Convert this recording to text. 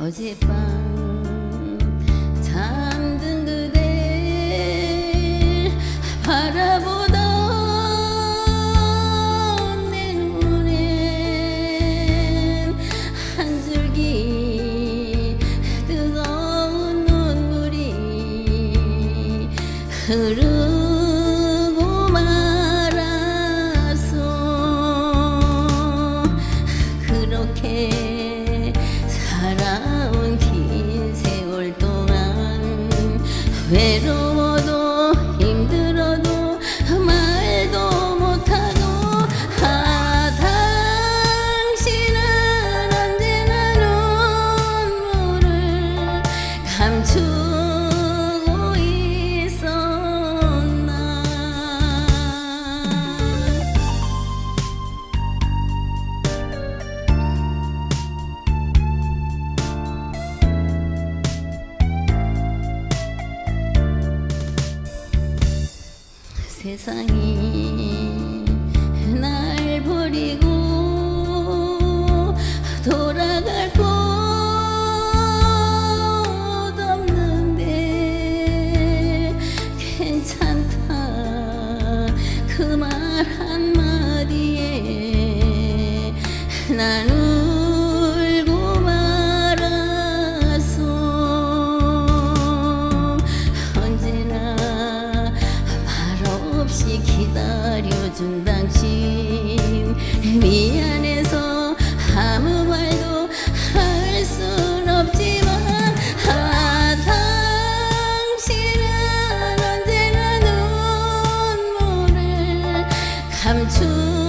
어젯밤 잠든 그대 바라보던 내 눈엔 한 줄기 뜨거운 눈물이 흐르 Verão 세상이 날 버리고 돌아갈 곳 없는데 괜찮다. 그 말 한마디에 난 기다려준 당신 미안해서 아무 말도 할 순 없지만 아 당신은 언제나 눈물을 감추